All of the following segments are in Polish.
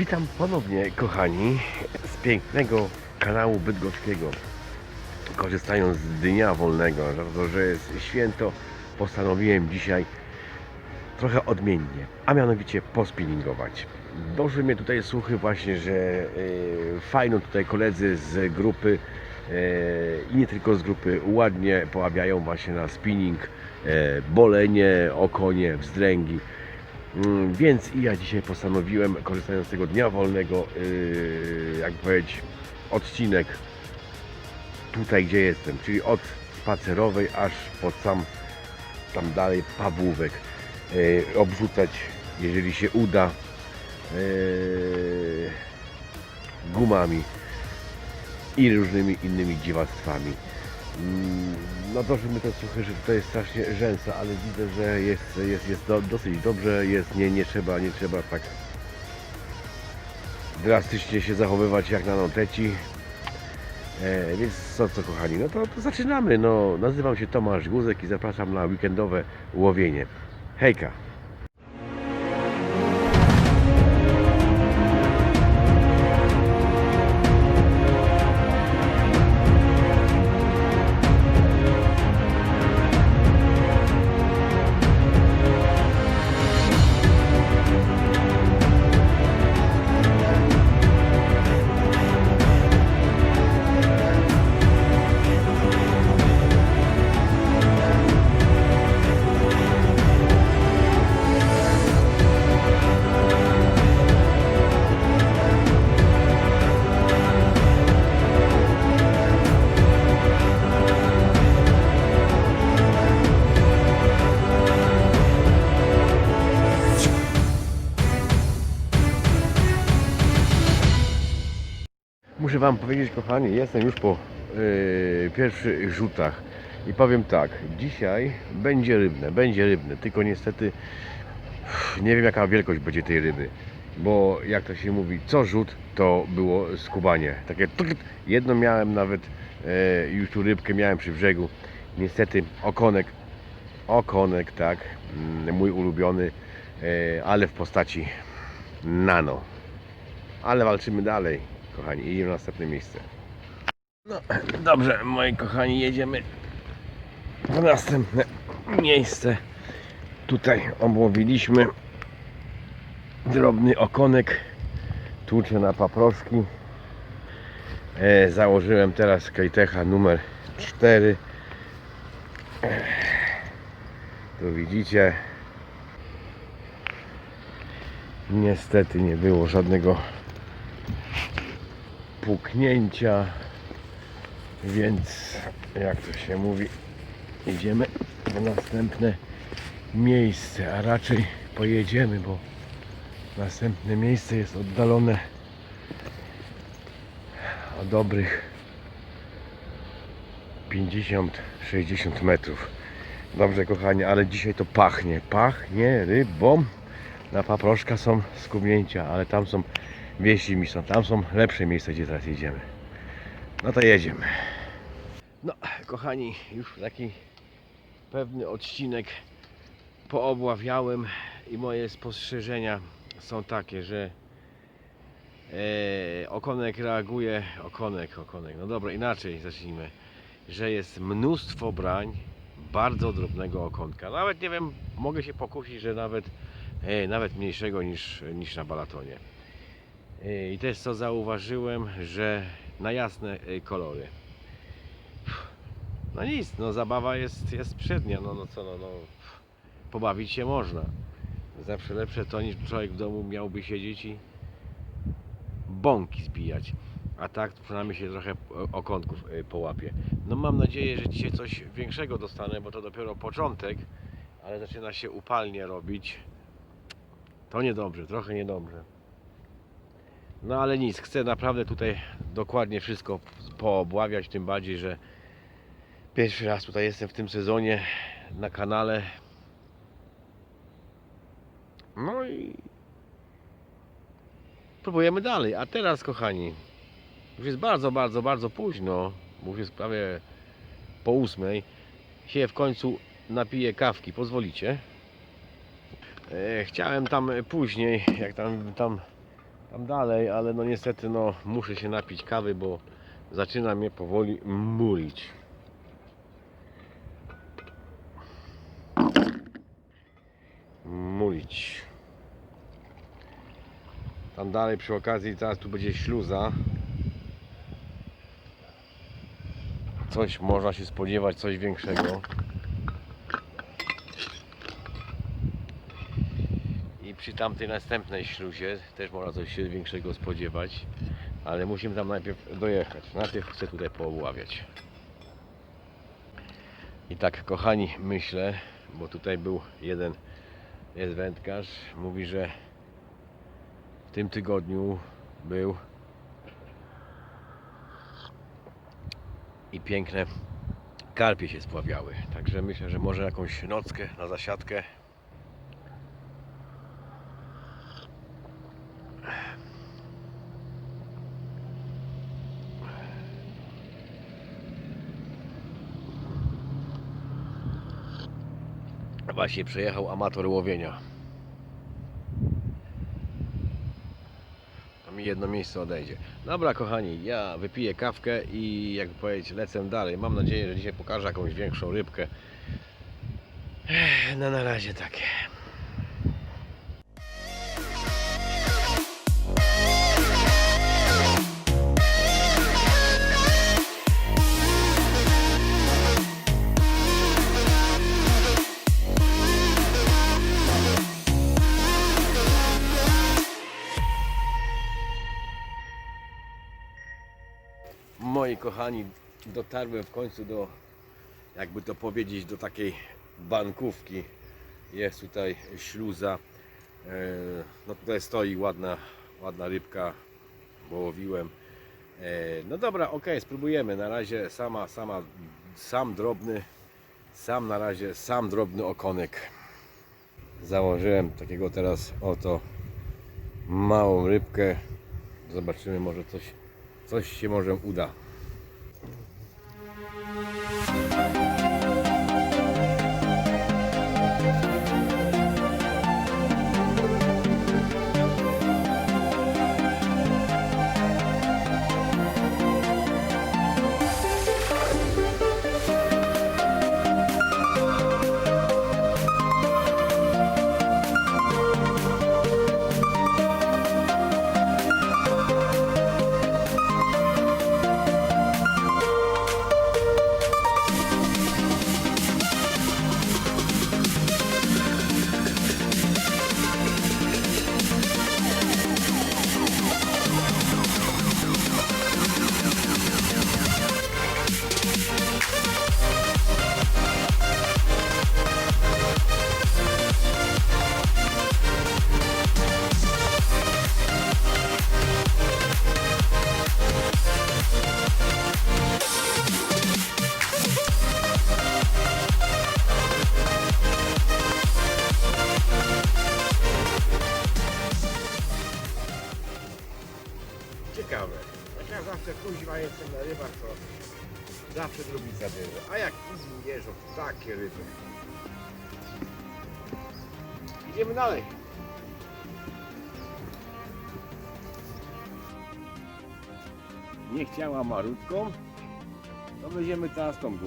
Witam ponownie, kochani, z pięknego kanału bydgoskiego. Korzystając z dnia wolnego, to, że jest święto, postanowiłem dzisiaj trochę odmiennie, a mianowicie pospinningować. Doszły mnie tutaj słuchy właśnie, że e, fajno tutaj koledzy z grupy e, i nie tylko z grupy ładnie poławiają właśnie na spinning, e, bolenie, okonie, wzdręgi. Mm, Więc i ja dzisiaj postanowiłem, korzystając z tego dnia wolnego, yy, jak powiedzieć, odcinek tutaj, gdzie jestem, czyli od spacerowej aż pod sam tam dalej Pawłówek, yy, obrzucać, jeżeli się uda, yy, gumami i różnymi innymi dziwactwami. Mm, No doszły mi te słuchy, że to jest strasznie rzęsa, ale widzę, że jest, jest, jest do, dosyć dobrze, jest, nie, nie trzeba, nie trzeba tak drastycznie się zachowywać jak na noteci. E, więc co, co kochani, no to, to zaczynamy. No, nazywam się Tomasz Guzek i zapraszam na weekendowe łowienie. Hejka! Wam powiedzieć, kochani, jestem już po yy, pierwszych rzutach. I powiem tak, dzisiaj będzie rybne, będzie rybne, tylko niestety nie wiem jaka wielkość będzie tej ryby, bo jak to się mówi, co rzut to było skubanie, takie jedno miałem nawet, e, już tu rybkę miałem przy brzegu, niestety okonek, okonek, tak, mm, mój ulubiony, e, ale w postaci nano. Ale walczymy dalej, kochani, idziemy na następne miejsce. No dobrze, moi kochani, jedziemy w następne miejsce. Tutaj omówiliśmy drobny okonek, tłuczę na paproszki. E, założyłem teraz Kejtecha numer 4. Tu widzicie. Niestety nie było żadnego puknięcia, więc jak to się mówi, idziemy w następne miejsce, a raczej pojedziemy, bo następne miejsce jest oddalone o dobrych 50-60 metrów. Dobrze kochani, ale dzisiaj to pachnie, pachnie rybą. Na paproszka są skubnięcia, ale tam są wieści mi są, tam są lepsze miejsca, gdzie teraz jedziemy. No to jedziemy. No, kochani, już taki pewny odcinek poobławiałem i moje spostrzeżenia są takie, że e, okonek reaguje, okonek, okonek, no dobra, inaczej zacznijmy, że jest mnóstwo brań bardzo drobnego okonka. Nawet nie wiem, mogę się pokusić, że nawet, e, nawet mniejszego niż, niż na balatonie. I też co zauważyłem, że na jasne e, kolory. No nic, no zabawa jest, jest przednia, no, no co no, no pobawić się można. Zawsze lepsze to niż człowiek w domu miałby siedzieć i bąki zbijać. A tak przynajmniej się trochę okątków y, połapie. No mam nadzieję, że dzisiaj coś większego dostanę, bo to dopiero początek, ale zaczyna się upalnie robić. To niedobrze, trochę niedobrze. No ale nic, chcę naprawdę tutaj dokładnie wszystko poobławiać, tym bardziej, że pierwszy raz tutaj jestem w tym sezonie na kanale. No i próbujemy dalej. A teraz, kochani, już jest bardzo, bardzo, bardzo późno, bo już jest prawie po ósmej. Się w końcu napiję kawki, pozwolicie? E, chciałem tam później, jak tam, tam tam dalej, ale no niestety no muszę się napić kawy, bo zaczyna mnie powoli mulić. Mulić. Tam dalej przy okazji teraz tu będzie śluza. Coś można się spodziewać, coś większego. I przy tamtej następnej śluzie też można coś się większego spodziewać. Ale musimy tam najpierw dojechać. Najpierw chcę tutaj poobławiać. I tak kochani myślę, bo tutaj był jeden jest wędkarz, mówi, że w tym tygodniu był i piękne karpie się spławiały. Także myślę, że może jakąś nockę na zasiadkę. Właśnie przejechał amator łowienia. To mi jedno miejsce odejdzie. Dobra kochani, ja wypiję kawkę i jak powiedzieć, lecę dalej. Mam nadzieję, że dzisiaj pokażę jakąś większą rybkę. No na razie takie. Moi kochani, dotarłem w końcu do, jakby to powiedzieć, do takiej bankówki. Jest tutaj śluza. E, No tutaj stoi ładna, ładna rybka, bo łowiłem. E, No dobra, ok, spróbujemy. Na razie sama, sama, sam drobny, sam na razie, sam drobny okonek. Założyłem takiego teraz oto małą rybkę. Zobaczymy, może coś coś się może uda. Zawsze kuźwa jestem na rybach, to zawsze drugica bierze. A jak inni bierzą takie ryby. Idziemy dalej. Nie chciała marutką, to weźmiemy teraz tą.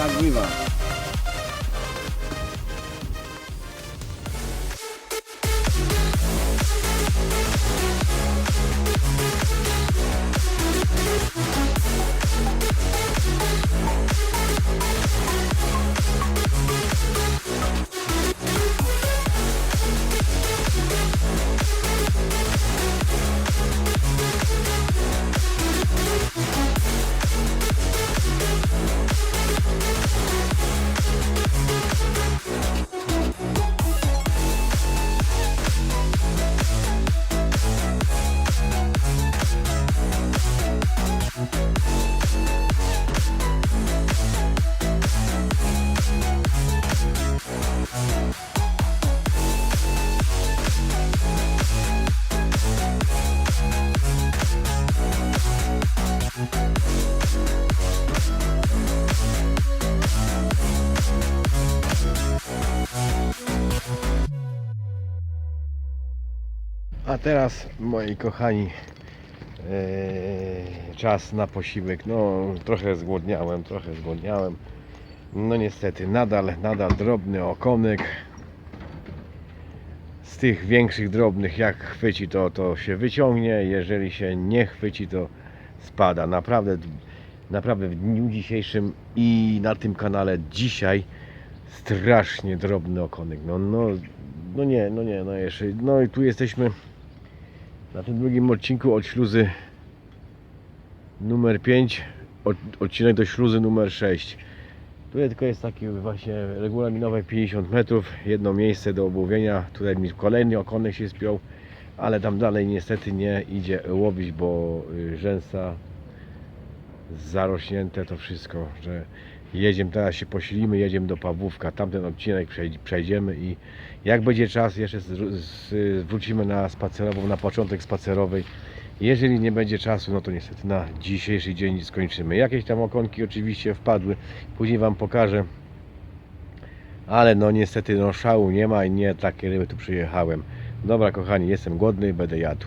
Kag River. Teraz, moi kochani, e, czas na posiłek. No, trochę zgłodniałem, trochę zgłodniałem. No niestety, nadal, nadal drobny okonek. Z tych większych drobnych, jak chwyci, to, to się wyciągnie. Jeżeli się nie chwyci, to spada. Naprawdę, naprawdę w dniu dzisiejszym i na tym kanale dzisiaj strasznie drobny okonek. No, no, no nie, no nie, no jeszcze. No i tu jesteśmy na tym drugim odcinku od śluzy numer 5, od, odcinek do śluzy numer 6. Tutaj tylko jest taki właśnie regulaminowe 50 metrów, jedno miejsce do obuwienia. Tutaj mi kolejny okonek się spiął, ale tam dalej niestety nie idzie łowić, bo y, rzęsa zarośnięte to wszystko, że jedziemy, teraz się posilimy, jedziemy do Pawłówka, tamten odcinek przej- przejdziemy i jak będzie czas, jeszcze wrócimy na spacerową, na początek spacerowej. Jeżeli nie będzie czasu, no to niestety na dzisiejszy dzień skończymy. Jakieś tam okonki oczywiście wpadły, później Wam pokażę. Ale no niestety no szału nie ma i nie takie ryby tu przyjechałem. Dobra kochani, jestem głodny, będę jadł.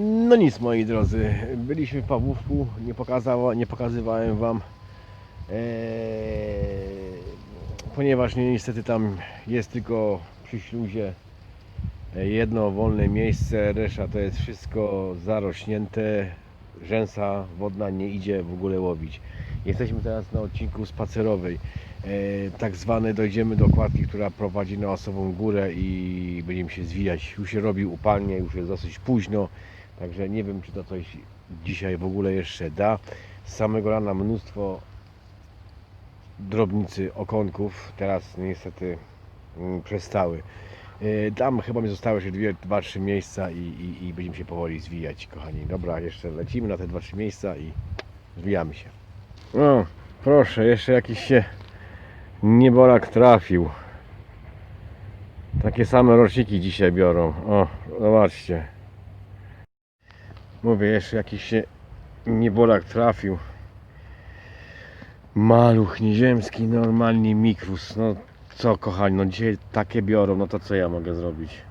No nic moi drodzy, byliśmy w Pawłówku, nie, pokazało, nie pokazywałem Wam, e, ponieważ nie, niestety tam jest tylko przy śluzie e, jedno wolne miejsce, reszta to jest wszystko zarośnięte, rzęsa wodna nie idzie w ogóle łowić. Jesteśmy teraz na odcinku spacerowej, e, tak zwany dojdziemy do kładki, która prowadzi na Osową Górę i będziemy się zwijać. Już się robi upalnie, już jest dosyć późno, także nie wiem czy to coś dzisiaj w ogóle jeszcze da. Z samego rana mnóstwo drobnicy okonków, teraz niestety mm, przestały. E, Tam chyba mi zostały jeszcze dwie, dwa, trzy miejsca i, i, i będziemy się powoli zwijać, kochani. Dobra, jeszcze lecimy na te dwa, trzy miejsca i zwijamy się. O, proszę, jeszcze jakiś się niebolak trafił. Takie same roczniki dzisiaj biorą. O, zobaczcie. Mówię, jeszcze jakiś się niebolak trafił. Maluch nieziemski, normalnie mikrus. No co kochani, no dzisiaj takie biorą, no to co ja mogę zrobić?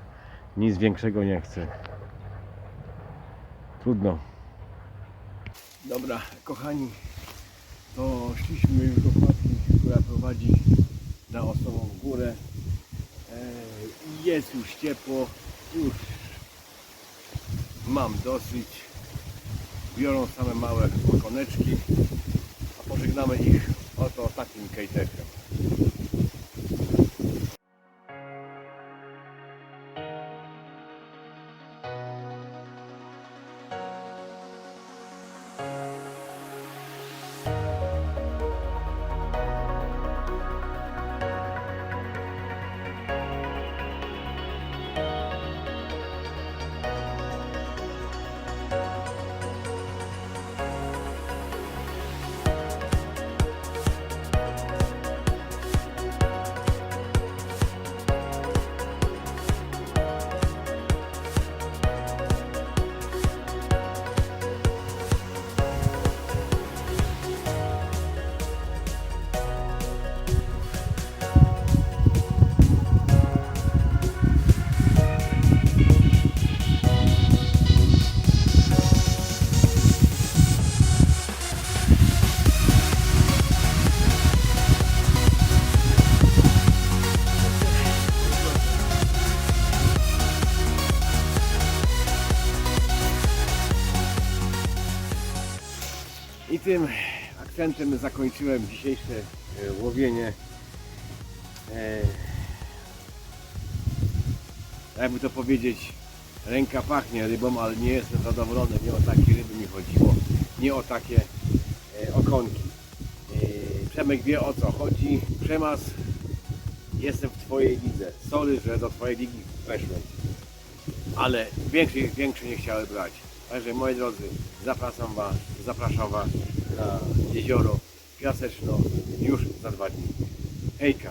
Nic większego nie chcę. Trudno. Dobra, kochani, to szliśmy już do która prowadzi na Osową Górę. E, Jest już ciepło, już mam dosyć. Biorą same małe okoneczki, a pożegnamy ich oto takim kejtekiem. Akcentem zakończyłem dzisiejsze e, łowienie. E, jakby to powiedzieć, ręka pachnie rybą, ale nie jestem zadowolony. Nie o takie ryby mi chodziło, nie o takie e, okonki. Przemek wie o co chodzi. Przemas, jestem w Twojej lidze. Sorry, że do Twojej ligi weszłem. Ale większy, większy nie chciałem brać. Także moi drodzy, zapraszam Was, zapraszam Was jezioro Piaseczno już za dwa dni. Hejka!